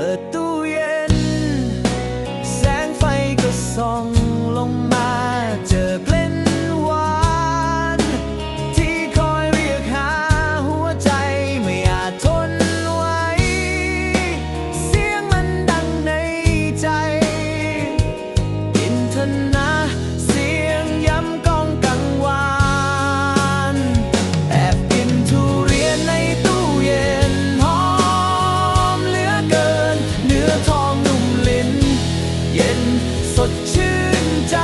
Peut-on สดชื่นใจ